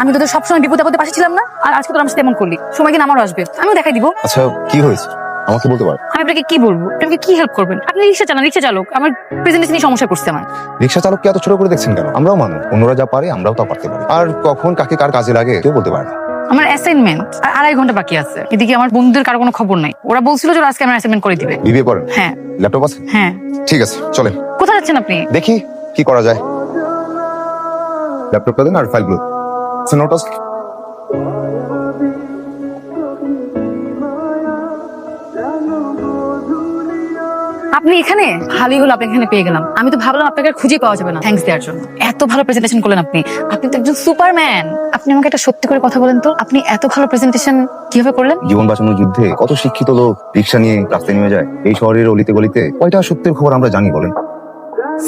আমি তোদের সবসময় বিপদে আপদে পাশে ছিলাম না আর আজকে তোর আমার সাথে এমন করলি। সময় দিন আমারও আসবে? আমিও দেখাই দিব। আচ্ছা কি হয়েছে? আমাকে বলতে পার। আমি আপনাকে কি বলব? আপনাকে কি হেল্প করবেন? আপনি রিক্সা চালান রিক্সা চালক। আমার প্রেজেন্টেশন নিয়ে সমস্যা করছে আমার। রিক্সা চালককে এত ছোট করে দেখছেন কেন? আমরাও মানুষ। অন্যরা যা পারে আমরাও তা পারতে পারি। আর কখন কাকে কার কাজে লাগে কেউ বলতে পারে না। আমার অ্যাসাইনমেন্ট আর আড়াই ঘণ্টা বাকি আছে। এদিকে আমার বন্ধুদের কারও কোনো খবর নাই। ওরা বলছিল যে আজকে আমার অ্যাসাইনমেন্ট করে দিবে। বিবিএ করেন? হ্যাঁ। ল্যাপটপ আছে? হ্যাঁ। ঠিক আছে চলেন। কোথায় যাচ্ছেন আপনি? দেখি কি করা যায়। ল্যাপটপটা দেন আর ফাইলগুলো নোট আছে আপনি এখানে? ভালোই হলো আপনি এখানে পেয়ে গেলাম। আমি তো ভাবলাম আপনাকে খুঁজে পাওয়া যাবে না। থ্যাঙ্কস দেওয়ার জন্য। এত ভালো প্রেজেন্টেশন করলেন আপনি। আপনি তো একজন সুপারম্যান আপনি আমাকে একটা সত্যি করে কথা বলেন তো। আপনি এত ভালো প্রেজেন্টেশন কীভাবে করলেন? জীবন বাঁচানোর যুদ্ধে কত শিক্ষিত লোক রিক্সা নিয়ে রাস্তায় নেমে যায়। এই শহরের অলিতে গলিতে কয়টা সত্যের খবর আমরা জানি বলেন?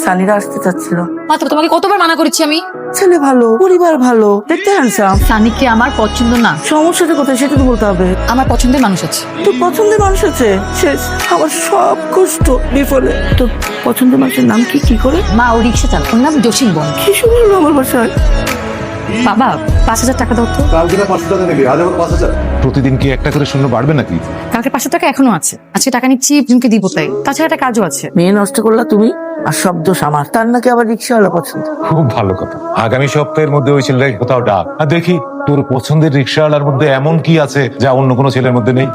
সানিরা আসতে চাচ্ছিল। মাত্র তোমাকে কতবার মানা করেছি আমি? ছেলে ভালো পরিবার ভালো দেখতে হ্যান্ডসাম সানিকে আমার পছন্দ না। সমস্যাটা কোথায় সেটা তো বলতে হবে। আমার পছন্দের মানুষ আছে। তোর পছন্দের মানুষ আছে? শেষ আমার সব কষ্ট বিফলে তোর পছন্দের মানুষের নাম কি কি করে? মা ও রিক্সা চালক ওর নাম জসিম বন। কি শুরু হলো আমার বাসায়। বাবা পাঁচ হাজার টাকা দাও তো। কালকে না পাঁচশো টাকা নেবে? আজ আবার পাঁচ হাজার? প্রতিদিন কি একটা করে শূন্য বাড়বে নাকি? কালকে পাঁচশো টাকা এখনও আছে। আজকে টাকা নিচ্ছি জুনকে দিব তাই। তাছাড়া একটা কাজও আছে। মেয়ে নষ্ট করলা তুমি? আর সব দোষ আমার। তার নাকি আবার রিক্সাওয়ালা পছন্দ? খুব ভালো কথা। আগামী সপ্তাহের মধ্যে ওই ছেলেটাকে কোথাও ডাক। আর দেখি তোর পছন্দের রিক্সাওয়ালার মধ্যে এমন কি আছে যা অন্য কোনো ছেলের মধ্যে নেই?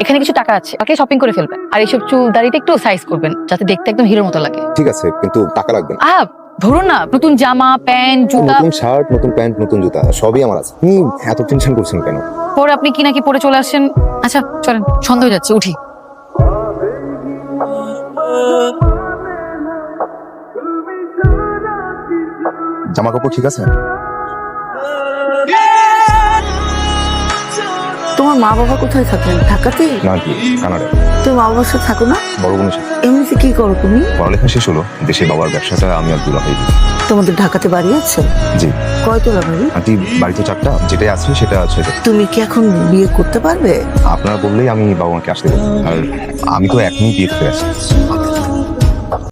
এখানে কিছু টাকা আছে। আগে শপিং করে ফেলবেন। আর এইসব চুল দাড়িতে একটু সাইজ করবেন যাতে দেখতে একদম হিরোর মতো লাগে। ঠিক আছে কিন্তু টাকা লাগবে না। আহ ধরুন না নতুন জামা প্যান্ট জুতা। নতুন শার্ট নতুন প্যান্ট নতুন জুতা সবই আমার আছে। আপনি এত টেনশন করছেন কেন? পরে আপনি কি নাকি পরে চলে আসেন? আচ্ছা চলেন সন্ধ্যা হয়ে যাচ্ছে উঠি। জামা কাপড় ঠিক আছে? তোমার মা বাবা কোথায় থাকেন? ঢাকাতে? না কি কানাডা তুমি মা বাবার সাথে থাকো না? বড় বোনের সাথে। এমনিতে কি করো তুমি? পড়ালেখা শেষ হলো দেশে বাবার ব্যবসাটা আমি আর দুলা হয়ে তোমাদের ঢাকাতে বাড়ি আছে? জি। কয়তলা বাড়ি? আন্টি বাড়িতে চারটা যেটাই আছে সেটা আছে। তুমি কি এখন বিয়ে করতে পারবে? আপনারা বললেই আমি বাবা মাকে আসতে দেবো। আর আমি তো এখনই বিয়ে করতে আসছি